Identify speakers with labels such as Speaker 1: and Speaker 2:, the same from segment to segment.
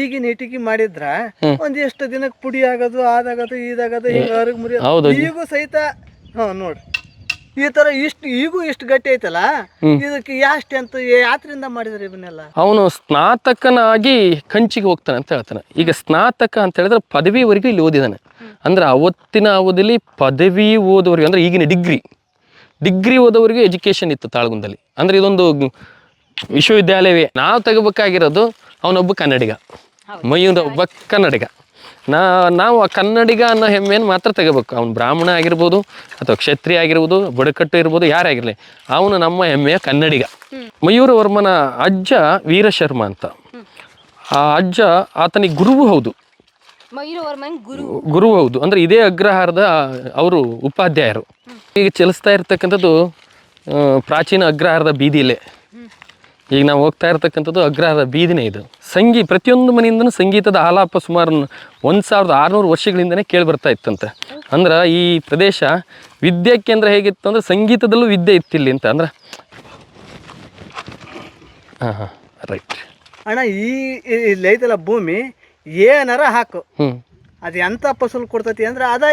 Speaker 1: ಈಗಿನ ಇಟಿಕಿ ಮಾಡಿದ್ರ ಒಂದಿಷ್ಟು ದಿನಕ್ಕೆ ಪುಡಿ ಆಗೋದು ಆದಾಗದು ಇದಾಗೋದು ಹಿಂಗ ಅರಗ್ ಮುರಿ. ಈಗೂ ಸಹಿತ ಹಾ ನೋಡ್ರಿ ಈ ತರ ಇಷ್ಟು ಈಗೂ ಇಷ್ಟು ಗಟ್ಟಿ ಐತಲ್ಲ? ಇದಕ್ಕೆ ಯಾಸ್ಟ್ ಅಂತ ಯಾತ್ರಿಂದ ಮಾಡಿದ್ರಿ ಇವನ್ನೆಲ್ಲ?
Speaker 2: ಅವನು ಸ್ನಾತಕನಾಗಿ ಕಂಚಿಗೆ ಹೋಗ್ತಾನೆ ಅಂತ ಹೇಳ್ತಾನೆ. ಈಗ ಸ್ನಾತಕ ಅಂತ ಹೇಳಿದ್ರೆ ಪದವಿವರೆಗೂ ಇಲ್ಲಿ ಓದಿದಾನೆ. ಅಂದ್ರೆ ಅವತ್ತಿನ ಅವಧಿಲಿ ಪದವಿ ಓದೋರಿಗೆ ಅಂದ್ರೆ ಈಗಿನ ಡಿಗ್ರಿ. ಡಿಗ್ರಿ ಓದೋವರೆಗೂ ಎಜುಕೇಶನ್ ಇತ್ತು ತಾಳಗುಂದಲ್ಲಿ. ಅಂದ್ರೆ ಇದೊಂದು ವಿಶ್ವವಿದ್ಯಾಲಯವೇ. ನಾವು ತಗೋಬೇಕಾಗಿರೋದು ಅವನೊಬ್ಬ ಕನ್ನಡಿಗ. ಮಯೂರ ಒಬ್ಬ ಕನ್ನಡಿಗ. ನಾ ನಾವು ಆ ಕನ್ನಡಿಗ ಅನ್ನೋ ಹೆಮ್ಮೆಯನ್ನು ಮಾತ್ರ ತೆಗಬೇಕು. ಅವನು ಬ್ರಾಹ್ಮಣ ಆಗಿರ್ಬೋದು ಅಥವಾ ಕ್ಷತ್ರಿಯ ಆಗಿರ್ಬೋದು ಬುಡಕಟ್ಟು ಇರ್ಬೋದು ಯಾರೇ ಆಗಿರಲಿ ಅವನು ನಮ್ಮ ಹೆಮ್ಮೆಯ ಕನ್ನಡಿಗ. ಮಯೂರವರ್ಮನ ಅಜ್ಜ ವೀರಶರ್ಮ ಅಂತ. ಆ ಅಜ್ಜ ಆತನಿಗೆ ಗುರುವು ಹೌದು.
Speaker 3: ಗುರು.
Speaker 2: ಹೌದು. ಅಂದ್ರೆ ಇದೇ ಅಗ್ರಹಾರದ ಅವರು ಉಪಾಧ್ಯಾಯರು. ಈಗ ಚಲಿಸ್ತಾ ಇರ್ತಕ್ಕಂಥದ್ದು ಪ್ರಾಚೀನ ಅಗ್ರಹಾರದ ಬೀದಿಲೇ ಈಗ ನಾವು ಹೋಗ್ತಾ ಇರ್ತಕ್ಕಂಥದ್ದು ಅಗ್ರಹಾರದ ಬೀದಿನೇ ಇದು. ಸಂಗೀ ಪ್ರತಿಯೊಂದು ಮನೆಯಿಂದನೂ ಸಂಗೀತದ ಆಲಾಪ ಸುಮಾರು ಒಂದು ಸಾವಿರದ ಆರುನೂರು ವರ್ಷಗಳಿಂದನೇ ಕೇಳಿ ಬರ್ತಾ ಇತ್ತಂತೆ. ಅಂದ್ರೆ ಈ ಪ್ರದೇಶ ವಿದ್ಯೆ ಕೇಂದ್ರ ಹೇಗಿತ್ತು ಅಂದ್ರೆ ಸಂಗೀತದಲ್ಲೂ ವಿದ್ಯೆ ಇತ್ತಿಲ್ಲಿ ಅಂತ ಅಂದ್ರೆ ಹಾಂ ಹಾಂ ರೈಟ್.
Speaker 1: ಅಣ್ಣ ಈ ಐತಲ್ಲ ಭೂಮಿ ಏನಾರ ಹಾಕು.
Speaker 2: ಹ್ಞೂ
Speaker 1: ಅದು ಎಂತ ಫಸಲು ಕೊಡ್ತೈತಿ ಅಂದ್ರೆ ಅದ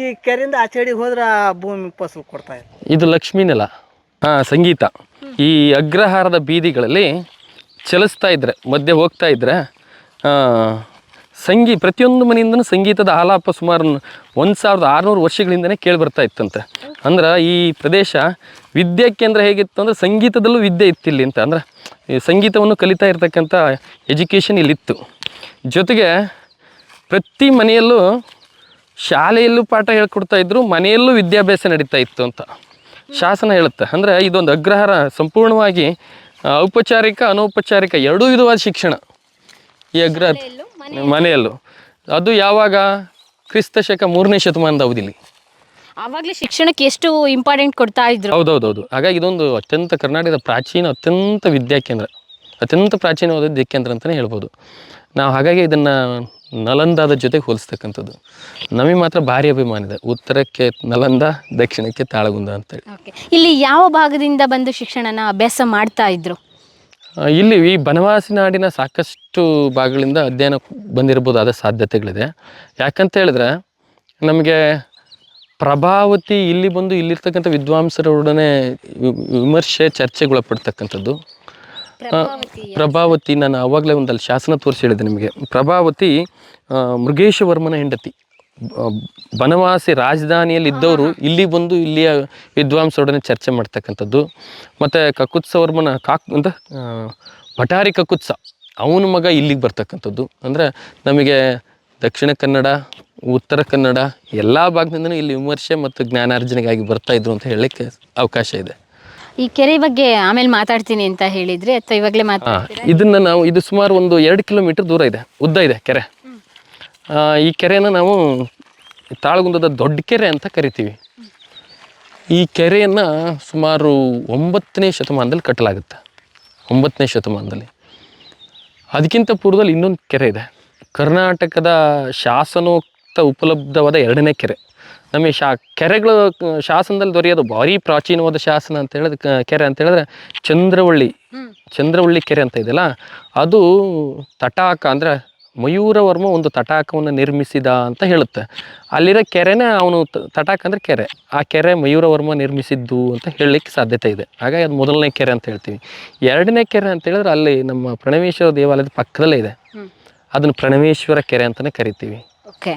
Speaker 1: ಈ ಕೆರೆಯಿಂದ ಆಚೆಡಿಗೆ ಹೋದ್ರೆ ಆ ಭೂಮಿ ಫಸಲು ಕೊಡ್ತಾ ಇದೆ.
Speaker 2: ಇದು ಲಕ್ಷ್ಮೀನೆಲ್ಲ ಹಾಂ ಸಂಗೀತ. ಈ ಅಗ್ರಹಾರದ ಬೀದಿಗಳಲ್ಲಿ ಚಲಿಸ್ತಾ ಇದ್ರೆ, ಮಧ್ಯೆ ಹೋಗ್ತಾ ಇದ್ರೆ ಸಂಗೀ, ಪ್ರತಿಯೊಂದು ಮನೆಯಿಂದನೂ ಸಂಗೀತದ ಆಲಾಪ ಸುಮಾರು ಒಂದು ಸಾವಿರದ ಆರುನೂರು ವರ್ಷಗಳಿಂದನೇ ಕೇಳಿ ಬರ್ತಾ ಇತ್ತಂತೆ. ಅಂದ್ರೆ ಈ ಪ್ರದೇಶ ವಿದ್ಯೆ ಕೇಂದ್ರ ಹೇಗಿತ್ತು ಅಂದ್ರೆ ಸಂಗೀತದಲ್ಲೂ ವಿದ್ಯೆ ಇತ್ತಿಲ್ಲಿ ಅಂತ. ಅಂದ್ರೆ ಈ ಸಂಗೀತವನ್ನು ಕಲಿತಾ ಇರ್ತಕ್ಕಂಥ ಎಜುಕೇಷನ್ ಇಲ್ಲಿತ್ತು. ಜೊತೆಗೆ ಪ್ರತಿ ಮನೆಯಲ್ಲೂ ಶಾಲೆಯಲ್ಲೂ ಪಾಠ ಹೇಳ್ಕೊಡ್ತಾ ಇದ್ದರು ಮನೆಯಲ್ಲೂ ವಿದ್ಯಾಭ್ಯಾಸ ನಡೀತಾ ಇತ್ತು ಅಂತ. ಶಾಸನ ಹೇಳುತ್ತೆ. ಅಂದರೆ ಇದೊಂದು ಅಗ್ರಹಾರ ಸಂಪೂರ್ಣವಾಗಿ ಔಪಚಾರಿಕ ಅನೌಪಚಾರಿಕ ಎರಡೂ ವಿಧವಾದ ಶಿಕ್ಷಣ. ಈ ಅಗ್ರ ಮನೆಯಲ್ಲೂ ಅದು ಯಾವಾಗ? ಕ್ರಿಸ್ತ ಶಕ ಮೂರನೇ ಶತಮಾನದ ಅವಧಿಲಿ.
Speaker 3: ಆವಾಗಲೇ ಶಿಕ್ಷಣಕ್ಕೆ ಎಷ್ಟು ಇಂಪಾರ್ಟೆಂಟ್ ಕೊಡ್ತಾ ಇದ್ರು.
Speaker 2: ಹೌದೌದೌದು. ಹಾಗಾಗಿ ಇದೊಂದು ಅತ್ಯಂತ ಕರ್ನಾಟಕದ ಪ್ರಾಚೀನ ಅತ್ಯಂತ ವಿದ್ಯಾಕೇಂದ್ರ ಅತ್ಯಂತ ಪ್ರಾಚೀನವಾದ ವಿದ್ಯಾಕೇಂದ್ರ ಅಂತಲೇ ಹೇಳ್ಬೋದು. ನಾವು ಹಾಗಾಗಿ ಇದನ್ನು ನಲಂದಾದ ಜೊತೆಗೆ ಹೋಲಿಸ್ತಕ್ಕಂಥದ್ದು. ನಮಗೆ ಮಾತ್ರ ಭಾರಿ ಅಭಿಮಾನ ಇದೆ. ಉತ್ತರಕ್ಕೆ ನಲಂದ ದಕ್ಷಿಣಕ್ಕೆ ತಾಳಗುಂದ ಅಂತೇಳಿ.
Speaker 3: ಓಕೆ. ಇಲ್ಲಿ ಯಾವ ಭಾಗದಿಂದ ಬಂದು ಶಿಕ್ಷಣನ ಅಭ್ಯಾಸ ಮಾಡ್ತಾ ಇದ್ರು?
Speaker 2: ಇಲ್ಲಿ ಈ ಬನವಾಸಿ ನಾಡಿನ ಸಾಕಷ್ಟು ಭಾಗಗಳಿಂದ ಅಧ್ಯಯನ ಬಂದಿರಬಹುದಾದ ಸಾಧ್ಯತೆಗಳಿದೆ. ಯಾಕಂತ ಹೇಳಿದ್ರೆ ನಮಗೆ ಪ್ರಭಾವತಿ ಇಲ್ಲಿ ಬಂದು ಇಲ್ಲಿರ್ತಕ್ಕಂಥ ವಿದ್ವಾಂಸರೊಡನೆ ವಿಮರ್ಶೆ ಚರ್ಚೆಗೊಳಪಡ್ತಕ್ಕಂಥದ್ದು. ಪ್ರಭಾವತಿ ನಾನು ಆವಾಗಲೇ ಒಂದಲ್ಲಿ ಶಾಸನ ತೋರಿಸಿ ಹೇಳಿದೆ ನಿಮಗೆ. ಪ್ರಭಾವತಿ ಮೃಗೇಶ ವರ್ಮನ ಹೆಂಡತಿ. ಬನವಾಸಿ ರಾಜಧಾನಿಯಲ್ಲಿ ಇದ್ದವರು ಇಲ್ಲಿ ಬಂದು ಇಲ್ಲಿಯ ವಿದ್ವಾಂಸರೊಡನೆ ಚರ್ಚೆ ಮಾಡ್ತಕ್ಕಂಥದ್ದು. ಮತ್ತು ಕಕುತ್ಸವರ್ಮನ ಕಾಕ್ ಅಂತ ಪಟಾರಿ ಭಟಾರಿ ಕಕುತ್ಸ ಅವನ ಮಗ ಇಲ್ಲಿಗೆ ಬರ್ತಕ್ಕಂಥದ್ದು. ಅಂದರೆ ನಮಗೆ ದಕ್ಷಿಣ ಕನ್ನಡ ಉತ್ತರ ಕನ್ನಡ ಎಲ್ಲ ಭಾಗದಿಂದನೂ ಇಲ್ಲಿ ವಿಮರ್ಶೆ ಮತ್ತು ಜ್ಞಾನಾರ್ಜನೆಗಾಗಿ ಬರ್ತಾ ಇದ್ರು ಅಂತ ಹೇಳಲಿಕ್ಕೆ ಅವಕಾಶ ಇದೆ.
Speaker 3: ಈ ಕೆರೆ ಬಗ್ಗೆ ಆಮೇಲೆ ಮಾತಾಡ್ತೀನಿ ಅಂತ ಹೇಳಿದ್ರೆ ಅಥವಾ ಇವಾಗಲೇ ಮಾತಾ
Speaker 2: ಇದನ್ನ ನಾವು ಇದು ಸುಮಾರು ಒಂದು ಎರಡು ಕಿಲೋಮೀಟರ್ ದೂರ ಇದೆ ಉದ್ದ ಇದೆ ಕೆರೆ. ಆ, ಈ ಕೆರೆಯನ್ನು ನಾವು ತಾಳಗುಂದದ ದೊಡ್ಡ ಕೆರೆ ಅಂತ ಕರಿತೀವಿ. ಈ ಕೆರೆಯನ್ನು ಸುಮಾರು ಒಂಬತ್ತನೇ ಶತಮಾನದಲ್ಲಿ ಕಟ್ಟಲಾಗುತ್ತೆ. ಒಂಬತ್ತನೇ ಶತಮಾನದಲ್ಲಿ. ಅದಕ್ಕಿಂತ ಪೂರ್ವದಲ್ಲಿ ಇನ್ನೊಂದು ಕೆರೆ ಇದೆ. ಕರ್ನಾಟಕದ ಶಾಸನೋಕ್ತ ಉಪಲಬ್ಧವಾದ ಎರಡನೇ ಕೆರೆ. ನಮಗೆ ಶಾ ಕೆರೆಗಳು ಶಾಸನದಲ್ಲಿ ದೊರೆಯೋದು ಭಾರಿ ಪ್ರಾಚೀನವಾದ ಶಾಸನ ಅಂತ ಹೇಳಿದ್ರೆ ಕೆರೆ ಅಂತ ಹೇಳಿದ್ರೆ ಚಂದ್ರವಳ್ಳಿ. ಚಂದ್ರವಳ್ಳಿ ಕೆರೆ ಅಂತ ಇದೆಯಲ್ಲ ಅದು ತಟಾಕ ಅಂದರೆ ಮಯೂರವರ್ಮ ಒಂದು ತಟಾಕವನ್ನು ನಿರ್ಮಿಸಿದ ಅಂತ ಹೇಳುತ್ತೆ. ಅಲ್ಲಿರೋ ಕೆರೆನೇ ಅವನು ತಟಾಕ ಅಂದರೆ ಕೆರೆ. ಆ ಕೆರೆ ಮಯೂರವರ್ಮ ನಿರ್ಮಿಸಿದ್ದು ಅಂತ ಹೇಳಲಿಕ್ಕೆ ಸಾಧ್ಯತೆ ಇದೆ. ಹಾಗಾಗಿ ಅದು ಮೊದಲನೇ ಕೆರೆ ಅಂತ ಹೇಳ್ತೀವಿ. ಎರಡನೇ ಕೆರೆ ಅಂತ ಹೇಳಿದ್ರೆ ಅಲ್ಲಿ ನಮ್ಮ ಪ್ರಣವೇಶ್ವರ ದೇವಾಲಯದ ಪಕ್ಕದಲ್ಲೇ ಇದೆ. ಅದನ್ನು ಪ್ರಣವೇಶ್ವರ ಕೆರೆ ಅಂತಲೇ ಕರಿತೀವಿ.
Speaker 3: ಓಕೆ.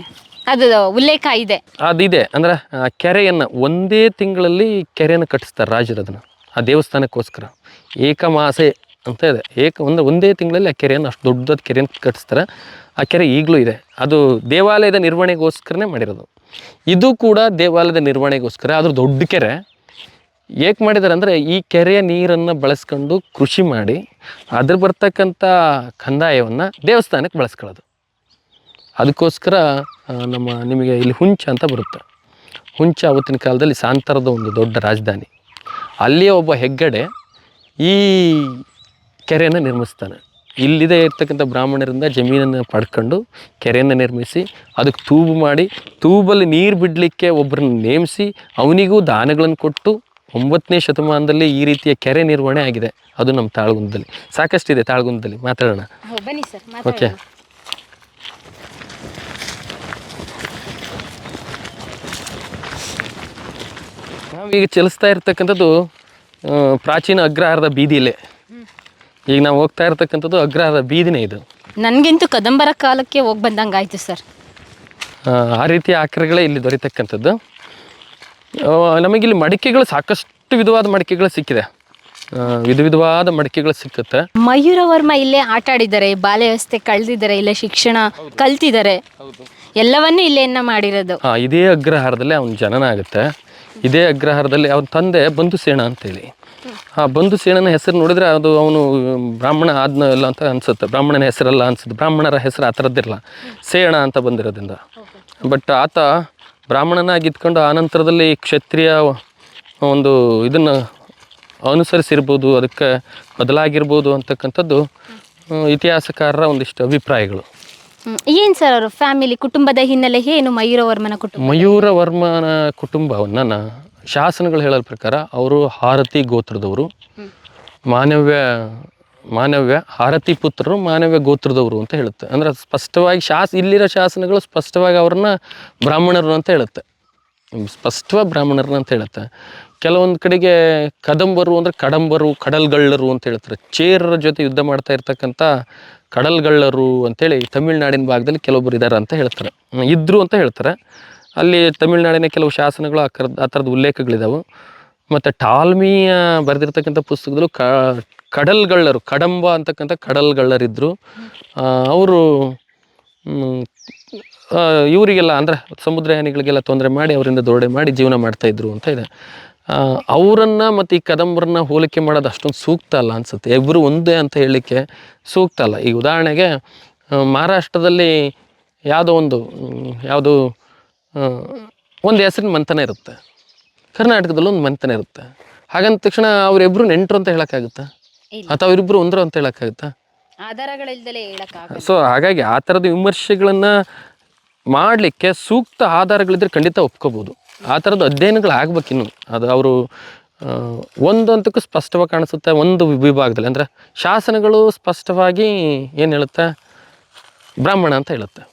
Speaker 3: ಅದು ಉಲ್ಲೇಖ ಇದೆ.
Speaker 2: ಅದಿದೆ. ಅಂದ್ರೆ, ಆ, ಕೆರೆಯನ್ನು ಒಂದೇ ತಿಂಗಳಲ್ಲಿ ಕೆರೆಯನ್ನು ಕಟ್ಟಿಸ್ತಾರೆ ರಾಜರು ಅದನ್ನ. ಆ ದೇವಸ್ಥಾನಕ್ಕೋಸ್ಕರ. ಏಕಮಾಸೆ ಅಂತ ಇದೆ. ಏಕ, ಒಂದು, ಒಂದೇ ತಿಂಗಳಲ್ಲಿ ಆ ಕೆರೆಯನ್ನು, ಅಷ್ಟು ದೊಡ್ಡದಾದ ಕೆರೆಯನ್ನು ಕಟ್ಟಿಸ್ತಾರೆ. ಆ ಕೆರೆ ಈಗಲೂ ಇದೆ. ಅದು ದೇವಾಲಯದ ನಿರ್ವಹಣೆಗೋಸ್ಕರನೇ ಮಾಡಿರೋದು. ಇದು ಕೂಡ ದೇವಾಲಯದ ನಿರ್ವಹಣೆಗೋಸ್ಕರ ಆದ್ರೂ ದೊಡ್ಡ ಕೆರೆ. ಏಕೆ ಮಾಡಿದ್ದಾರೆ ಅಂದರೆ, ಈ ಕೆರೆಯ ನೀರನ್ನು ಬಳಸ್ಕೊಂಡು ಕೃಷಿ ಮಾಡಿ, ಅದ್ರ ಬರ್ತಕ್ಕಂಥ ಕಂದಾಯವನ್ನು ದೇವಸ್ಥಾನಕ್ಕೆ ಬಳಸ್ಕೊಳ್ಳೋದು. ಅದಕ್ಕೋಸ್ಕರ ನಮ್ಮ ನಿಮಗೆ ಇಲ್ಲಿ ಹುಂಚ ಅಂತ ಬರುತ್ತೆ. ಹುಂಚ ಅವತ್ತಿನ ಕಾಲದಲ್ಲಿ ಸಾಂತರದ ಒಂದು ದೊಡ್ಡ ರಾಜಧಾನಿ. ಅಲ್ಲಿಯೇ ಒಬ್ಬ ಹೆಗ್ಗಡೆ ಈ ಕೆರೆಯನ್ನು ನಿರ್ಮಿಸ್ತಾನೆ. ಇಲ್ಲಿದೆ ಇರ್ತಕ್ಕಂಥ ಬ್ರಾಹ್ಮಣರಿಂದ ಜಮೀನನ್ನು ಪಡ್ಕೊಂಡು ಕೆರೆಯನ್ನು ನಿರ್ಮಿಸಿ ಅದಕ್ಕೆ ತೂಬು ಮಾಡಿ ತೂಬಲ್ಲಿ ನೀರು ಬಿಡಲಿಕ್ಕೆ ಒಬ್ಬರನ್ನ ನೇಮಿಸಿ ಅವನಿಗೂ ದಾನಗಳನ್ನು ಕೊಟ್ಟು ಒಂಬತ್ತನೇ ಶತಮಾನದಲ್ಲಿ ಈ ರೀತಿಯ ಕೆರೆ ನಿರ್ವಹಣೆ ಆಗಿದೆ. ಅದು ನಮ್ಮ ತಾಳಗುಂದದಲ್ಲಿ. ಸಾಕಷ್ಟಿದೆ ತಾಳಗುಂದದಲ್ಲಿ. ಮಾತಾಡೋಣ. ಓಕೆ ನಾವೀಗ ಚಲಿಸ್ತಾ ಇರ್ತಕ್ಕಂಥದ್ದು ಪ್ರಾಚೀನ ಅಗ್ರಹಾರದ ಬೀದಿಲೇ ಈಗ ನಾವು ಹೋಗ್ತಾ ಇರ್ತಕ್ಕಂಥದ್ದು ಅಗ್ರಹಾರದ ಬೀದಿನೇ ಇದು.
Speaker 3: ನನಗಂತೂ ಕದಂಬರ ಕಾಲಕ್ಕೆ ಹೋಗಿ ಬಂದಂಗೆ ಆಯಿತು ಸರ್.
Speaker 2: ಆ, ರೀತಿಯ ಆಕರಗಳೇ ಇಲ್ಲಿ ದೊರೀತಕ್ಕಂಥದ್ದು. ನಮಗಿಲ್ಲಿ ಮಡಿಕೆಗಳು ಸಾಕಷ್ಟು ವಿಧವಾದ ಮಡಿಕೆಗಳು ಸಿಕ್ಕಿದೆ. ವಿಧ ವಿಧವಾದ ಮಡಿಕೆಗಳು ಸಿಕ್ಕುತ್ತೆ.
Speaker 3: ಮಯೂರವರ್ಮ ಇಲ್ಲೇ ಆಟ ಆಡಿದ್ದಾರೆ ಬಾಲ್ಯ ವ್ಯವಸ್ಥೆ ಕಳೆದಿದ್ದಾರೆ ಇಲ್ಲೇ ಶಿಕ್ಷಣ ಕಲ್ತಿದ್ದಾರೆ. ಎಲ್ಲವನ್ನೂ ಇಲ್ಲೇನ ಮಾಡಿರೋದು.
Speaker 2: ಇದೇ ಅಗ್ರಹಾರದಲ್ಲೇ ಅವನ ಜನನ ಆಗುತ್ತೆ. ಇದೇ ಅಗ್ರಹಾರದಲ್ಲಿ ಅವನ ತಂದೆ ಬಂಧು ಸೇಣ ಅಂತೇಳಿ. ಆ ಬಂಧು ಸೇಣನ ಹೆಸರು ನೋಡಿದ್ರೆ ಅದು ಅವನು ಬ್ರಾಹ್ಮಣ ಆದ್ನ ಇಲ್ಲ ಅಂತ ಅನ್ಸುತ್ತೆ. ಬ್ರಾಹ್ಮಣನ ಹೆಸರಲ್ಲ ಅನ್ಸುತ್ತೆ. ಬ್ರಾಹ್ಮಣರ ಹೆಸರು ಆ ಥರದ್ದಿರಲ್ಲ. ಸೇಣ ಅಂತ ಬಂದಿರೋದ್ರಿಂದ. ಬಟ್ ಆತ ಬ್ರಾಹ್ಮಣನಾಗಿದ್ಕೊಂಡು ಆ ನಂತರದಲ್ಲಿ ಕ್ಷತ್ರಿಯ ಒಂದು ಇದನ್ನು ಅನುಸರಿಸಿರ್ಬೋದು, ಅದಕ್ಕೆ ಬದಲಾಗಿರ್ಬೋದು ಅಂತಕ್ಕಂಥದ್ದು ಇತಿಹಾಸಕಾರರ ಒಂದಿಷ್ಟು ಅಭಿಪ್ರಾಯಗಳು.
Speaker 3: ಏನು ಸರ್ ಅವರು ಫ್ಯಾಮಿಲಿ ಕುಟುಂಬದ ಹಿನ್ನೆಲೆ ಏನು ಮಯೂರವರ್ಮನ ಕುಟುಂಬ?
Speaker 2: ಮಯೂರವರ್ಮನ ವರ್ಮನ ಕುಟುಂಬವನ್ನ ಶಾಸನಗಳು ಹೇಳೋ ಪ್ರಕಾರ ಅವರು ಹಾರತಿ ಗೋತ್ರದವರು. ಮಾನವ್ಯ ಮಾನವ್ಯ ಹಾರತಿ ಪುತ್ರರು, ಮಾನವ್ಯ ಗೋತ್ರದವರು ಅಂತ ಹೇಳುತ್ತೆ. ಅಂದ್ರೆ ಸ್ಪಷ್ಟವಾಗಿ ಶಾಸ, ಇಲ್ಲಿರೋ ಶಾಸನಗಳು ಸ್ಪಷ್ಟವಾಗಿ ಅವ್ರನ್ನ ಬ್ರಾಹ್ಮಣರು ಅಂತ ಹೇಳುತ್ತೆ. ಸ್ಪಷ್ಟವಾಗಿ ಬ್ರಾಹ್ಮಣರು ಅಂತ ಹೇಳುತ್ತೆ. ಕೆಲವೊಂದು ಕಡೆಗೆ ಕದಂಬರು ಅಂದರೆ ಕಡಂಬರು, ಕಡಲ್ಗಳ್ಳರು ಅಂತ ಹೇಳ್ತಾರೆ. ಚೇರರ ಜೊತೆ ಯುದ್ಧ ಮಾಡ್ತಾ ಇರ್ತಕ್ಕಂಥ ಕಡಲ್ಗಳ್ಳರು ಅಂತೇಳಿ ತಮಿಳ್ನಾಡಿನ ಭಾಗದಲ್ಲಿ ಕೆಲವೊಬ್ಬರು ಇದ್ದಾರೆ ಅಂತ ಹೇಳ್ತಾರೆ. ಇದ್ರು ಅಂತ ಹೇಳ್ತಾರೆ. ಅಲ್ಲಿ ತಮಿಳ್ನಾಡಿನ ಕೆಲವು ಶಾಸನಗಳು ಆ ಕರದ ಆ ಥರದ ಉಲ್ಲೇಖಗಳಿದ್ದಾವೆ ಮತ್ತು ಟಾಲ್ಮಿಯ ಬರೆದಿರ್ತಕ್ಕಂಥ ಪುಸ್ತಕದಲ್ಲೂ ಕ, ಕಡಲ್ಗಳ್ಳರು, ಕಡಂಬ ಅಂತಕ್ಕಂಥ ಕಡಲ್ಗಳ್ಳರಿದ್ದರು ಅವರು ಇವರಿಗೆಲ್ಲ ಅಂದರೆ ಸಮುದ್ರಯಾನಿಗಳಿಗೆಲ್ಲ ತೊಂದರೆ ಮಾಡಿ ಅವರಿಂದ ದೊರಡೆ ಮಾಡಿ ಜೀವನ ಮಾಡ್ತಾಯಿದ್ರು ಅಂತ ಇದೆ. ಅವರನ್ನು ಮತ್ತು ಈ ಕದಂಬರನ್ನ ಹೋಲಿಕೆ ಮಾಡೋದು ಅಷ್ಟೊಂದು ಸೂಕ್ತ ಅಲ್ಲ ಅನಿಸುತ್ತೆ. ಇಬ್ಬರು ಒಂದೇ ಅಂತ ಹೇಳಲಿಕ್ಕೆ ಸೂಕ್ತ ಅಲ್ಲ. ಈಗ ಉದಾಹರಣೆಗೆ ಮಹಾರಾಷ್ಟ್ರದಲ್ಲಿ ಯಾವುದೋ ಒಂದು ಯಾವುದು ಒಂದು ಹೆಸರಿನ ಮಂಥನ ಇರುತ್ತೆ. ಕರ್ನಾಟಕದಲ್ಲೂ ಒಂದು ಮಂಥನ ಇರುತ್ತೆ. ಹಾಗಂದ ತಕ್ಷಣ ಅವರಿಬ್ಬರು ನೆಂಟರು ಅಂತ ಹೇಳೋಕ್ಕಾಗುತ್ತಾ? ಅಥವಾ ಅವರಿಬ್ಬರು ಒಂದರು ಅಂತ ಹೇಳೋಕ್ಕಾಗುತ್ತಾ? ಸೊ ಹಾಗಾಗಿ ಆ ಥರದ ವಿಮರ್ಶೆಗಳನ್ನು ಮಾಡಲಿಕ್ಕೆ ಸೂಕ್ತ ಆಧಾರಗಳಿದ್ರೆ ಖಂಡಿತ ಒಪ್ಕೋಬೋದು. ಆ ಥರದ್ದು ಅಧ್ಯಯನಗಳು ಆಗ್ಬೇಕು ಇನ್ನು. ಅದು ಅವರು ಒಂದು ಹಂತಕ್ಕೂ ಸ್ಪಷ್ಟವಾಗಿ ಕಾಣಿಸುತ್ತೆ, ಒಂದು ವಿಭಾಗದಲ್ಲಿ. ಅಂದರೆ ಶಾಸನಗಳು ಸ್ಪಷ್ಟವಾಗಿ ಏನು ಹೇಳುತ್ತೆ? ಬ್ರಾಹ್ಮಣ ಅಂತ ಹೇಳುತ್ತೆ.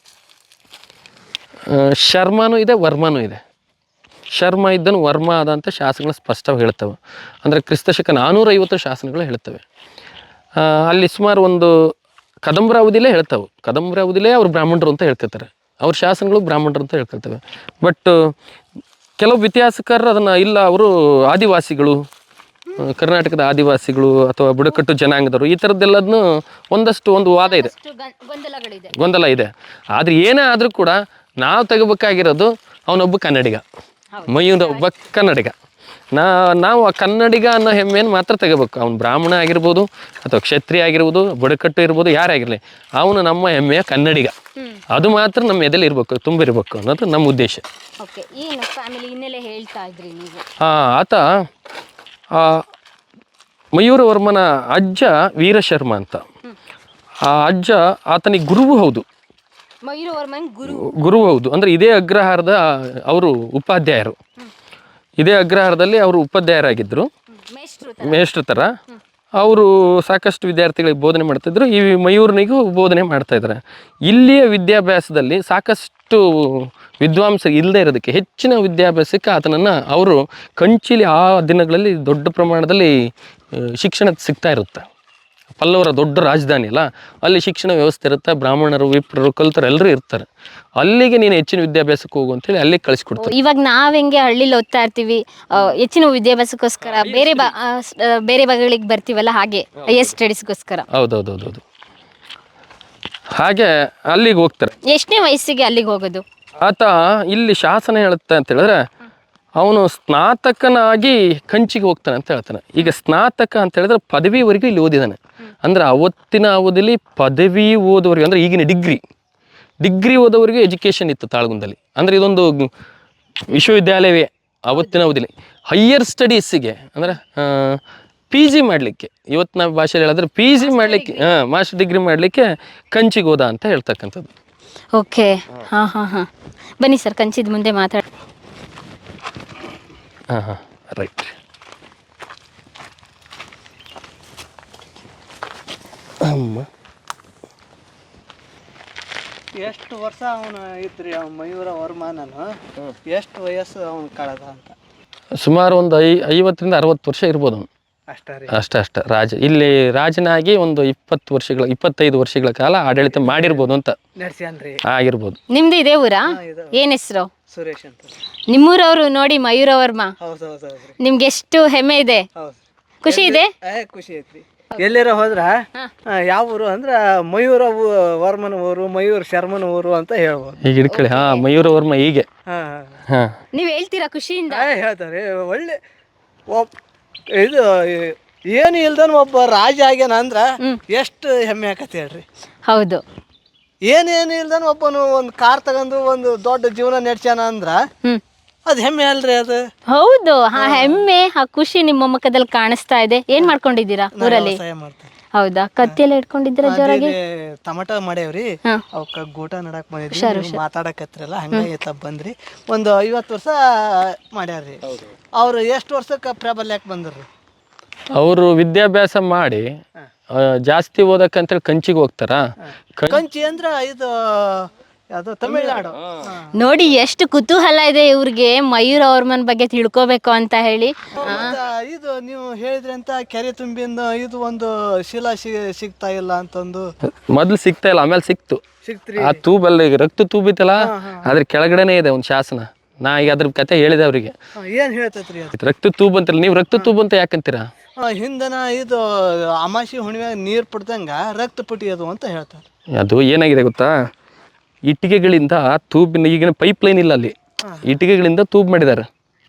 Speaker 2: ಶರ್ಮನೂ ಇದೆ, ವರ್ಮನೂ ಇದೆ. ಶರ್ಮ ಇದ್ದನು ವರ್ಮ ಆದ ಅಂತ ಶಾಸನಗಳು ಸ್ಪಷ್ಟವಾಗಿ ಹೇಳ್ತವೆ. ಅಂದರೆ ಕ್ರಿಸ್ತಶಕ ನಾನ್ನೂರೈವತ್ತು ಶಾಸನಗಳು ಹೇಳ್ತವೆ. ಅಲ್ಲಿ ಸುಮಾರು ಒಂದು ಕದಂಬರ ಅವಧಿಲೇ ಹೇಳ್ತಾವೆ. ಕದಂಬರ ಅವಧಿಲೇ ಅವ್ರು ಬ್ರಾಹ್ಮಣರು ಅಂತ ಹೇಳ್ಕೊತಾರೆ ಅವ್ರ ಶಾಸನಗಳು ಬ್ರಾಹ್ಮಣರು ಅಂತ ಹೇಳ್ಕೊಳ್ತವೆ ಬಟ್ ಕೆಲವು ಇತಿಹಾಸಕಾರರು ಅದನ್ನು ಇಲ್ಲ ಅವರು ಆದಿವಾಸಿಗಳು ಕರ್ನಾಟಕದ ಆದಿವಾಸಿಗಳು ಅಥವಾ ಬುಡಕಟ್ಟು ಜನಾಂಗದವರು ಈ ಥರದ್ದೆಲ್ಲದನ್ನು ಒಂದಷ್ಟು ಒಂದು ವಾದ ಇದೆ. ಗೊಂದಲ ಇದೆ. ಆದರೆ ಏನೇ ಆದರೂ ಕೂಡ ನಾವು ತೆಗಬೇಕಾಗಿರೋದು ಅವನೊಬ್ಬ ಕನ್ನಡಿಗ. ಮಯೂರ ಒಬ್ಬ ಕನ್ನಡಿಗ. ನಾ ನಾವು ಆ ಕನ್ನಡಿಗ ಅನ್ನೋ ಹೆಮ್ಮೆಯನ್ನು ಮಾತ್ರ ತೆಗಬೇಕು ಅವನು ಬ್ರಾಹ್ಮಣ ಆಗಿರ್ಬೋದು ಅಥವಾ ಕ್ಷತ್ರಿಯ ಆಗಿರ್ಬೋದು ಬುಡಕಟ್ಟು ಇರ್ಬೋದು ಯಾರೇ ಆಗಿರಲಿ ಅವನು ನಮ್ಮ ಹೆಮ್ಮೆಯ ಕನ್ನಡಿಗ. ಅದು ಮಾತ್ರ ನಮ್ಮ ಎದೆಲಿ ಇರಬೇಕು ತುಂಬಿರ್ಬೇಕು ಅನ್ನೋದು ನಮ್ಮ ಉದ್ದೇಶ. ಆ, ಆತ ಮಯೂರವರ್ಮನ ಅಜ್ಜ ವೀರಶರ್ಮ ಅಂತ. ಆ ಅಜ್ಜ ಆತನಿಗೆ ಗುರುವು ಹೌದು.
Speaker 3: ಗುರು.
Speaker 2: ಹೌದು. ಅಂದರೆ ಇದೇ ಅಗ್ರಹಾರದ ಅವರು ಉಪಾಧ್ಯಾಯರು. ಇದೇ ಅಗ್ರಹಾರದಲ್ಲಿ ಅವರು ಉಪಾಧ್ಯಾಯರಾಗಿದ್ದರು
Speaker 3: ಮೇಷ್ಟ್ರು
Speaker 2: ಥರ ಅವರು ಸಾಕಷ್ಟು ವಿದ್ಯಾರ್ಥಿಗಳಿಗೆ ಬೋಧನೆ ಮಾಡ್ತಿದ್ರು. ಈ ಮಯೂರನಿಗೂ ಬೋಧನೆ ಮಾಡ್ತಾ ಇದ್ದಾರೆ. ಇಲ್ಲಿಯ ವಿದ್ಯಾಭ್ಯಾಸದಲ್ಲಿ ಸಾಕಷ್ಟು ವಿದ್ವಾಂಸ ಇಲ್ಲದೆ ಇರೋದಕ್ಕೆ ಹೆಚ್ಚಿನ ವಿದ್ಯಾಭ್ಯಾಸಕ್ಕೆ ಆತನನ್ನು ಅವರು ಕಂಚಿಲಿ ಆ ದಿನಗಳಲ್ಲಿ ದೊಡ್ಡ ಪ್ರಮಾಣದಲ್ಲಿ ಶಿಕ್ಷಣ ಸಿಗ್ತಾ ಇರುತ್ತೆ. ಪಲ್ಲವರ ದೊಡ್ಡ ರಾಜಧಾನಿ ಅಲ್ಲ ಅಲ್ಲಿ ಶಿಕ್ಷಣ ವ್ಯವಸ್ಥೆ ಇರುತ್ತೆ. ಬ್ರಾಹ್ಮಣರು ವಿಪ್ರರು ಕಲ್ತರು ಎಲ್ಲರೂ ಇರ್ತಾರೆ. ಅಲ್ಲಿಗೆ ನೀನು ಹೆಚ್ಚಿನ ವಿದ್ಯಾಭ್ಯಾಸಕ್ಕೆ ಹೋಗು ಅಂತೇಳಿ ಅಲ್ಲಿಗೆ ಕಳಿಸ್ಕೊಡ್ತಾರೆ.
Speaker 3: ಇವಾಗ ನಾವ್ ಹೆಂಗೆ ಹಳ್ಳಿಲಿ ಓದ್ತಾ ಇರ್ತೀವಿ ಆ, ಹೆಚ್ಚಿನ ವಿದ್ಯಾಭ್ಯಾಸಕ್ಕೋಸ್ಕರ ಬೇರೆ ಬಾ ಆ, ಸ್- ಆ, ಬೇರೆ ಭಾಗಗಳಿಗೆ ಬರ್ತೀವಲ್ಲ ಹಾಗೆ ಹೈಯರ್ ಸ್ಟಡೀಸ್ಗೋಸ್ಕರ.
Speaker 2: ಹೌದೌದೌದೌದು ಹಾಗೆ ಅಲ್ಲಿಗೆ ಹೋಗ್ತಾರೆ.
Speaker 3: ಎಷ್ಟನೇ ವಯಸ್ಸಿಗೆ ಅಲ್ಲಿಗೆ ಹೋಗೋದು?
Speaker 2: ಆತ ಇಲ್ಲಿ ಶಾಸನ ಹೇಳುತ್ತೆ ಅಂತ ಹೇಳಿದ್ರೆ ಅವನು ಸ್ನಾತಕನಾಗಿ ಕಂಚಿಗೆ ಹೋಗ್ತಾನೆ ಅಂತ ಹೇಳ್ತಾನೆ. ಈಗ ಸ್ನಾತಕ ಅಂತ ಹೇಳಿದ್ರೆ ಪದವಿವರೆಗೂ ಇಲ್ಲಿ ಓದಿದಾನೆ. ಅಂದ್ರೆ ಅವತ್ತಿನ ಅವಧಿಲಿ ಪದವಿ ಓದುವರೆಗೆ ಅಂದ್ರೆ ಈಗಿನ ಡಿಗ್ರಿ ಡಿಗ್ರಿ ಓದೋವರೆಗೂ ಎಜುಕೇಷನ್ ಇತ್ತು ತಾಳಗುಂದಲ್ಲಿ. ಅಂದರೆ ಇದೊಂದು ವಿಶ್ವವಿದ್ಯಾಲಯವೇ ಅವತ್ತಿನ ಅವಧಿಲಿ. ಹೈಯರ್ ಸ್ಟಡೀಸಿಗೆ ಅಂದ್ರೆ ಪಿ ಜಿ ಮಾಡಲಿಕ್ಕೆ. ಇವತ್ತಿನ ಭಾಷೆಯಲ್ಲಿ ಹೇಳಿದ್ರೆ ಪಿ ಜಿ ಮಾಡಲಿಕ್ಕೆ ಹಾಂ ಮಾಸ್ಟರ್ ಡಿಗ್ರಿ ಮಾಡಲಿಕ್ಕೆ ಕಂಚಿಗೆ ಹೋದ ಅಂತ ಹೇಳ್ತಕ್ಕಂಥದ್ದು.
Speaker 3: ಓಕೆ. ಹಾಂ ಹಾಂ ಹಾಂ. ಬನ್ನಿ ಸರ್ ಕಂಚಿದ ಮುಂದೆ ಮಾತಾಡಿ
Speaker 2: ಹಾಂ ಹಾಂ ರೈಟ್. ಅಮ್ಮ.
Speaker 1: ಎಷ್ಟು ವರ್ಷ ಅವನು ಐತ್ರಿ ಅವ್ನ ಮಯೂರ ವರ್ಮಾನನು? ಎಷ್ಟು ವಯಸ್ಸು ಅವನು ಕಳೆದ ಅಂತ?
Speaker 2: ಸುಮಾರು ಒಂದು ಐ ಐವತ್ತರಿಂದ ಅರವತ್ತು ವರ್ಷ ಇರ್ಬೋದು ಅವನು.
Speaker 1: ಅಷ್ಟೇ ರೀ.
Speaker 2: ಅಷ್ಟೇ ಅಷ್ಟೇ. ರಾಜ ಇಲ್ಲಿ ರಾಜನಾಗಿ ಒಂದು ಇಪ್ಪತ್ತು ವರ್ಷಗಳ ಇಪ್ಪತ್ತೈದು ವರ್ಷಗಳ ಕಾಲ ಆಡಳಿತ ಮಾಡಿರ್ಬೋದು ಅಂತ
Speaker 1: ನಡ್ಸ್ಯಾನ್ರಿ
Speaker 2: ಆಗಿರ್ಬೋದು.
Speaker 3: ನಿಮ್ದು ಇದೇ ಊರಾ?
Speaker 1: ಹಾ, ಇದು.
Speaker 3: ಏನ್ ಹೆಸರು?
Speaker 1: ಸುರೇಶ್ ಅಂತ
Speaker 3: ನಿಮ್ಮೂರವರು ನೋಡಿ
Speaker 1: ಹೌದು ಹೌದು ಹೌದ್ರಿ
Speaker 3: ನಿಮ್ಗೆ ಎಷ್ಟು ಹೆಮ್ಮೆ ಇದೆ?
Speaker 1: ಹೌದು.
Speaker 3: ಖುಷಿ ಇದೆ?
Speaker 1: ಏ ಖುಷಿ ಐತ್ರಿ. ಎಲ್ಲಾರ ಹೋದ್ರ? ಯಾವ ಊರು? ಅಂದ್ರ ಮಯೂರ ವರ್ಮನ ಊರು ಮಯೂರ್ ಶರ್ಮನ ಊರು ಅಂತ ಹೇಳ್ಬೋದು.
Speaker 2: ಈಗ ಹಿಡ್ಕೊಳ್ಳಿ ಹಾ ಮಯೂರ ವರ್ಮ ಹೀಗೆ.
Speaker 1: ಹಾ
Speaker 2: ಹಾ.
Speaker 3: ನೀವ್ ಹೇಳ್ತೀರಾ ಖುಷಿಯಿಂದ?
Speaker 1: ಹೇಳ್ತಾರೆ. ಒಳ್ಳೆ ಒಬ್ ಇದು ಏನು ಇಲ್ದನ ಒಬ್ಬ ರಾಜ ಆಗ್ಯಾನ ಅಂದ್ರ ಎಷ್ಟು ಹೆಮ್ಮೆ ಆಕತಿ ಹೇಳ್ರಿ.
Speaker 3: ಹೌದು.
Speaker 1: ಏನೇನು ಇಲ್ದನ ಒಬ್ಬನು ಒಂದು ಕಾರ್ ತಗೊಂಡು ಒಂದು ದೊಡ್ಡ ಜೀವನ ನಡ್ಸ್ಯಾನ ಅಂದ್ರ ಅದು ಹೆಮ್ಮೆ ಅಲ್ರಿ ಅದು.
Speaker 3: ಹೌದು ಆ ಹೆಮ್ಮೆ ಆ ಖುಷಿ ನಿಮ್ಮ ಮುಖದಲ್ಲಿ ಕಾಣಿಸ್ತಾ ಇದೆ. ಏನ್ ಮಾಡ್ಕೊಂಡಿದ್ದೀರಾ ಊರಲ್ಲಿ?
Speaker 1: ವ್ಯವಸಾಯ ಮಾಡ್ತಾರೆ
Speaker 3: ಹೌದಾ? ಕತ್ತಿಯಲ್ಲಿ ಇಟ್ಕೊಂಡಿದ್ದೀರಾ ಜೋರಾಗಿ?
Speaker 1: ಟಮಟ ಮಾಡ್ಯಾವ್ರಿ. ಅವಕ್ಕ ಗೂಟ ನಡಕ್ ಬಂದಿದ್ರಿ ನೀವು ಮಾತಾಡಕತ್ರಲ್ಲ ಹಂಗಾಗಿ ಎತ್ತ ಬಂದ್ರಿ. ಒಂದು ಐವತ್ತು ವರ್ಷ ಮಾಡ್ಯಾರ್ರಿ. ಅವ್ರು ಎಷ್ಟು ವರ್ಷಕ್ಕೆ ಪ್ರಾಬಲ್ಯಕ್ಕೆ ಬಂದ್ರಿ?
Speaker 2: ಅವರು ವಿದ್ಯಾಭ್ಯಾಸ ಮಾಡಿ ಆ, ಜಾಸ್ತಿ ಓದಕ್ಕಂತೇಳಿ ಕಂಚಿಗೆ ಹೋಗ್ತಾರ?
Speaker 1: ಕಂಚಿ ಅಂದ್ರ ಇದು ಯಾವ್ದು ತಮಿಳ್ನಾಡು.
Speaker 3: ನೋಡಿ ಎಷ್ಟು ಕುತೂಹಲ ಇದೆ ಇವ್ರಿಗೆ ಮಯೂರ ವರ್ಮನ್ ಬಗ್ಗೆ ತಿಳ್ಕೋಬೇಕು ಅಂತ ಹೇಳಿ.
Speaker 1: ಮತ್ತ ಇದು ನೀವು ಹೇಳಿದ್ರಂತ ಅಂತ ಕೆರೆ ತುಂಬಿಂದ ಇದು ಒಂದು ಶಿಲಾ ಸಿ- ಸಿಗ್ತಾ ಇಲ್ಲ ಅಂತಂದು?
Speaker 2: ಮೊದ್ಲು ಸಿಗ್ತಾ ಇಲ್ಲ ಆಮೇಲೆ ಸಿಕ್ತು.
Speaker 1: ಸಿಕ್ತ್ರಿ.
Speaker 2: ಆ ತೂಬಲ್ಲಿ ರಕ್ತ ತೂಬಿತ್ತಲ್ಲ ಅದ್ರ ಕೆಳಗಡೆನೆ ಇದೆ ಒಂದು ಶಾಸನ. ನಾ ಈಗ ಅದ್ರ ಕತೆ ಹೇಳಿದೆ ಅವರಿಗೆ.
Speaker 1: ಹಾ, ಏನ್ ಹೇಳ್ತೈತ್ರಿ ಅದು?
Speaker 2: ರಕ್ತ ತೂಬ್ ನೀವ್ ನೀವು ರಕ್ತ ತೂಬ್ ಅಂತ ಯಾಕಂತೀರಾ
Speaker 1: ಆ, ಹಿಂದನ ಇದು ಅಮಾಸಿ ಹುಣ್ಣಿಮೆ ನೀರ್ ಪಡ್ದಂಗ ರಕ್ತ ಪುಟಿ ಅದು ಅಂತ ಹೇಳ್ತಾರೆ.
Speaker 2: ಅದು ಏನಾಗಿದೆ ಗೊತ್ತಾ? ಇಟ್ಟಿಗೆಗಳಿಂದ ತೂಬಿನ ಈಗಿನ ಪೈಪ್ ಲೈನ್ ಇಲ್ಲ ಅಲ್ಲಿ. ಇಟ್ಟಿಗೆಗಳಿಂದ ತೂಬ್ ಮಾಡಿದ್ದಾರೆ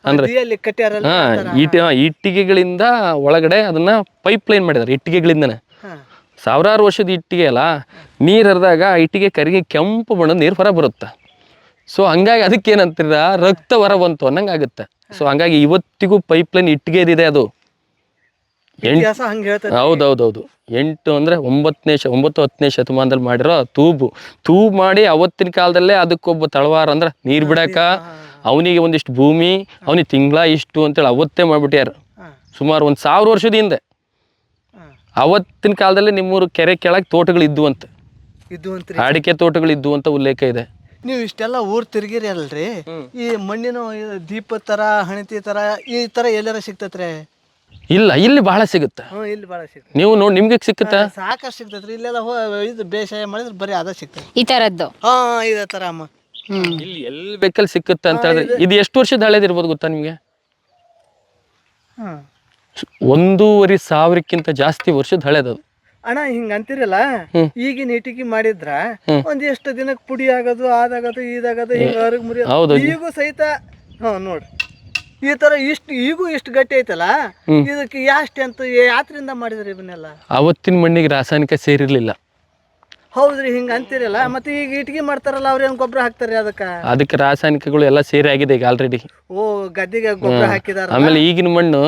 Speaker 2: ಅಂದ್ರೆ ಹಾ ಇಟ್ ಇಟ್ಟಿಗೆಗಳಿಂದ ಒಳಗಡೆ ಅದನ್ನ ಪೈಪ್ ಲೈನ್ ಮಾಡಿದ್ದಾರೆ ಇಟ್ಟಿಗೆಗಳಿಂದನೇ. ಸಾವಿರಾರು ವರ್ಷದ ಇಟ್ಟಿಗೆ ಅಲ್ಲ ನೀರು ಹರಿದಾಗ ಇಟ್ಟಿಗೆ ಕರಿಗೆ ಕೆಂಪು ಬಣ್ಣದ ನೀರು ಹೊರ ಬರುತ್ತೆ. ಸೊ ಹಂಗಾಗಿ ಅದಕ್ಕೆ ಏನಂತೀರ ರಕ್ತ ಹೊರ ಬಂತು ಅನ್ನಂಗೆ ಆಗುತ್ತೆ ಸೊ ಹಂಗಾಗಿ ಇವತ್ತಿಗೂ ಪೈಪ್ ಲೈನ್ ಇಟ್ಟಿಗೆದಿದೆ ಅದು. ಎಂಟು
Speaker 1: ಇತಿಹಾಸ ಹಂಗ ಹೌದು
Speaker 2: ಹೌದೌದೌದು. ಎಂಟು ಅಂದ್ರೆ ಒಂಬತ್ತನೇ ಶ ಒಂಬತ್ತು ಹತ್ತನೇ ಶತಮಾನದಲ್ಲಿ ಮಾಡಿರೋ ತೂಬು. ತೂಬು ಮಾಡಿ ಅವತ್ತಿನ ಕಾಲದಲ್ಲೇ ಅದಕ್ಕೊಬ್ಬ ತಳವಾರ ಅಂದ್ರೆ ನೀರ್ ಬಿಡಾಕ ಅವನಿಗೆ ಒಂದಿಷ್ಟು ಭೂಮಿ ಅವನಿಗೆ ತಿಂಗಳ ಇಷ್ಟು ಅಂತೇಳಿ ಅವತ್ತೇ ಮಾಡ್ಬಿಟ್ಯಾರ.
Speaker 1: ಹಾ.
Speaker 2: ಸುಮಾರು ಒಂದು ಸಾವಿರ ವರ್ಷದ ಹಿಂದೆ. ಅವತ್ತಿನ ಕಾಲದಲ್ಲಿ ನಿಮ್ಮೂರು ಕೆರೆ ಕೆಳಗೆ ತೋಟಗಳು ಇದ್ವು ಅಂತ. ಅಡಿಕೆ ತೋಟಗಳು ಇದ್ವು ಅಂತ ಉಲ್ಲೇಖ ಇದೆ.
Speaker 1: ನೀವು ಇಷ್ಟೆಲ್ಲ ಊರ್ ತಿರ್ಗಿರಿ ಅಲ್ರಿ? ಈ ಮಣ್ಣಿನ ದೀಪ ತರ ಹಣತಿ ತರ ಈ ತರ ಎಲ್ಲಾರ ಸಿಗ್ತೈತ್ರಿ?
Speaker 2: ಇಲ್ಲ ಇಲ್ಲಿ ಬಹಳ ಸಿಗುತ್ತೆ.
Speaker 1: ಹ್ಞೂ ಇಲ್ಲಿ ಭಾಳ ಸಿಗ್ತೈತಿ.
Speaker 2: ನೀವು ನೋಡಿ ನಿಮ್ಗೆ ಸಿಗುತ್ತಾ
Speaker 1: ಸಾಕಷ್ಟು ಸಿಗ್ತೈತ್ರಿ. ಇಲ್ಲೆಲ್ಲ ಹೋ ಇದು ಬೇಸಾಯ ಮಾಡಿದ್ರೆ ಬರೀ ಅದ ಸಿಗ್ತೈತಿ.
Speaker 3: ಈ ತರದ್ದು?
Speaker 1: ಹಾ ಇದೇ ತರ ಅಮ್ಮ.
Speaker 3: ಹ್ಮ್.
Speaker 2: ಇಲ್ಲಿ ಎಲ್ಲಿ ಬೇಕಲ್ಲಿ ಸಿಕ್ಕುತ್ತೆ ಅಂತ ಹೇಳಿದ್ರೆ ಇದು. ಎಷ್ಟು ವರ್ಷದ ಹಳೇದಿರ್ಬೋದು ಗೊತ್ತಾ ನಿಮಗೆ?
Speaker 1: ಹಾ.
Speaker 2: ಒಂದೂವರೆ ಸಾವಿರಕ್ಕಿಂತ ಜಾಸ್ತಿ ವರ್ಷದ ಹಳೇದದು
Speaker 1: ಅಣ್ಣ ಹಿಂಗ ಅಂತಿರಲ್ಲ ಈಗಿನ ಇಟಿಗೆ ಮಾಡಿದ್ರ ಒಂದ್ ಎಷ್ಟು ದಿನಕ್ಕೆ ಪುಡಿ ಆಗೋದು ಆದಾಗದು ಇದಾಗದು ಹಿಂಗ ಹೊರಗ್ ಮುರಿ
Speaker 2: ಹೌದು.
Speaker 1: ಈಗೂ ಸಹಿತ ಹ್ಞೂ ನೋಡ್ರಿ ಈ ತರ ಇಷ್ಟು ಈಗೂ ಇಷ್ಟು ಗಟ್ಟಿ ಐತಲ್ಲ? ಇದಕ್ಕೆ ಯಾಸ್ಟ್ ಅಂತ ಯಾತ್ರಿಂದ ಮಾಡಿದ್ರಿ ಇವನ್ನೆಲ್ಲ?
Speaker 2: ಅವತ್ತಿನ ಮಣ್ಣಿಗೆ ರಾಸಾಯನಿಕ ಸೇರಿರ್ಲಿಲ್ಲ.
Speaker 1: ಹೌದ್ರಿ ಹಿಂಗ ಅಂತಿರಲ್ಲ? ಮತ್ತೆ ಈಗ ಇಟ್ಗಿ ಮಾಡ್ತಾರಲ್ಲ ಅವ್ರ ಏನ್ ಗೊಬ್ಬರ ಹಾಕ್ತಾರೆ ಅದಕ್ಕ?
Speaker 2: ಅದಕ್ಕೆ ರಾಸಾಯನಿಕಗಳು ಎಲ್ಲ ಸೇರಿ ಆಗಿದೆ ಈಗ ಆಲ್ರೆಡಿ
Speaker 1: ಓ ಗದ್ದೆಗೆ ಗೊಬ್ಬರ ಹಾಕಿದಾರ
Speaker 2: ಆಮೇಲೆ ಈಗಿನ ಮಣ್ಣು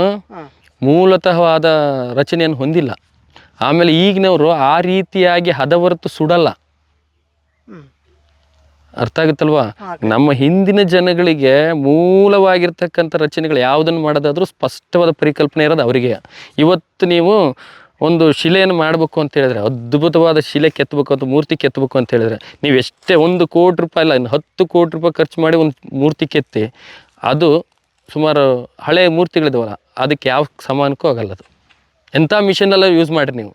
Speaker 2: ಮೂಲತಃವಾದ ರಚನೆಯನ್ನು ಹೊಂದಿಲ್ಲ. ಆಮೇಲೆ ಈಗಿನವರು ಆ ರೀತಿಯಾಗಿ ಹದವರ್ತು ಸುಡಲ್ಲ. ಅರ್ಥ ಆಗುತ್ತಲ್ವಾ? ನಮ್ಮ ಹಿಂದಿನ ಜನಗಳಿಗೆ ಮೂಲವಾಗಿರ್ತಕ್ಕಂಥ ರಚನೆಗಳು ಯಾವುದನ್ನು ಮಾಡೋದಾದ್ರೂ ಸ್ಪಷ್ಟವಾದ ಪರಿಕಲ್ಪನೆ ಇರೋದು ಅವರಿಗೆ. ಇವತ್ತು ನೀವು ಒಂದು ಶಿಲೆಯನ್ನು ಮಾಡಬೇಕು ಅಂತ ಹೇಳಿದ್ರೆ ಅದ್ಭುತವಾದ ಶಿಲೆ ಕೆತ್ತಬೇಕು ಅಂತ ಮೂರ್ತಿ ಕೆತ್ತಬೇಕು ಅಂತ ಹೇಳಿದ್ರೆ ನೀವು ಎಷ್ಟೇ ಒಂದು ಕೋಟಿ ರೂಪಾಯಿ ಇಲ್ಲ ಇನ್ನು ಹತ್ತು ಕೋಟಿ ರೂಪಾಯಿ ಖರ್ಚು ಮಾಡಿ ಒಂದು ಮೂರ್ತಿ ಕೆತ್ತಿ ಅದು ಸುಮಾರು ಹಳೆಯ ಮೂರ್ತಿಗಳಿದಾವಲ್ಲ ಅದಕ್ಕೆ ಯಾವ ಸಮಾನಕ್ಕೂ ಆಗಲ್ಲ ಅದು. ಎಂಥ ಮಿಷನೆಲ್ಲ ಯೂಸ್ ಮಾಡಿರಿ ನೀವು.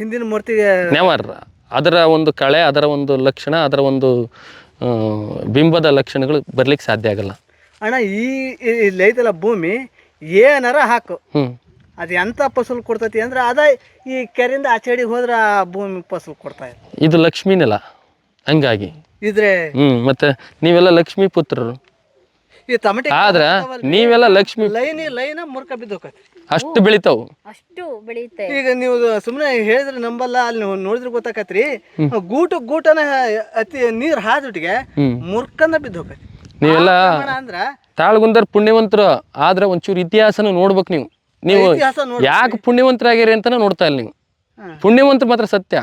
Speaker 1: ಹಿಂದಿನ ಮೂರ್ತಿಗೆ
Speaker 2: ನೆವರ್ ಅದರ ಒಂದು ಕಳೆ ಅದರ ಒಂದು ಲಕ್ಷಣ ಅದರ ಒಂದು ಬಿಂಬದ ಲಕ್ಷಣಗಳು ಬರ್ಲಿಕ್ಕೆ ಸಾಧ್ಯ ಆಗಲ್ಲ.
Speaker 1: ಅಣ್ಣ ಈ ಲೈತಲ ಇಲ್ಲಿ ಐತಲ್ಲ ಭೂಮಿ ಏನಾರ ಹಾಕು. ಅದು ಎಂತ ಫಸಲು ಕೊಡ್ತೈತಿ ಅಂದ್ರೆ ಅದ ಈ ಕೆರೆಯಿಂದ ಆಚೆಡಿ ಹೋದ್ರ ಆ ಭೂಮಿ ಫಸಲು ಕೊಡ್ತಾ ಇದೆ.
Speaker 2: ಇದು ಲಕ್ಷ್ಮೀನೆಲ್ಲ ಹಂಗಾಗಿ.
Speaker 1: ಇದ್ರೆ?
Speaker 2: ಹ್ಮ್ ಮತ್ತೆ ನೀವೆಲ್ಲ ಲಕ್ಷ್ಮೀ ಪುತ್ರರು.
Speaker 1: ಈ ಟಮಟೆ
Speaker 2: ಆದ್ರೆ ನೀವೆಲ್ಲ ಲಕ್ಷ್ಮಿ
Speaker 1: ಲೈನ್ ಲೈನ ಮುರ್ಕ ಬಿದ್ದೋಕತಿ
Speaker 2: ಅಷ್ಟು ಬೆಳಿತಾವು.
Speaker 3: ಅಷ್ಟು ಬೆಳೆಯುತ್ತೆ
Speaker 1: ಈಗ ನೀವು ಸುಮ್ಮನೆ ಹೇಳಿದ್ರೆ ನಂಬಲ್ಲ ಅಲ್ಲಿ ನೀವು ನೋಡಿದ್ರೆ ಗೊತ್ತಾಕತ್ರಿ. ಗೂಟು ಗೂಟನ ಅತಿ ನೀರ್ ಹಾದ್ಬಿಟ್ಟಿಗೆ ಮುರ್ಕನ
Speaker 2: ನೀವೆಲ್ಲ
Speaker 1: ಅಂದ್ರ
Speaker 2: ತಾಳ್ಗುಂದರ್ ಪುಣ್ಯವಂತರು ಆದ್ರೆ ಒಂಚೂರು ಇತಿಹಾಸನ ನೋಡ್ಬೇಕು ನೀವು. ನೀವು
Speaker 1: ಇತಿಹಾಸ ನೋಡ್
Speaker 2: ಯಾಕೆ ಪುಣ್ಯವಂತರಾಗಿರಿ ಅಂತಾನೆ ನೋಡ್ತಾ ಇಲ್ಲ ನೀವು.
Speaker 1: ಪುಣ್ಯವಂತ
Speaker 2: ಪುಣ್ಯವಂತರು ಮಾತ್ರ ಸತ್ಯ.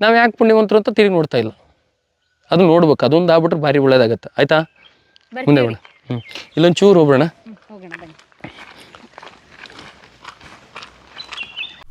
Speaker 2: ನಾವು ಯಾಕೆ ಪುಣ್ಯವಂತರು ಅಂತ ತಿರುಗಿ ನೋಡ್ತಾ ಇಲ್ಲ. ಅದು ನೋಡ್ಬೇಕು. ಅದೊಂದು ಆಗ್ಬಿಟ್ರೆ ಭಾರಿ ಒಳ್ಳೇದಾಗತ್ತೆ. ಆಯ್ತಾ? ಮುಂದೆ ಹ್ಞೂ ಇಲ್ಲೊಂದು ಚೂರು ಹೋಗ್ಬಿಡೋಣ.
Speaker 3: ಹೋಗೋಣ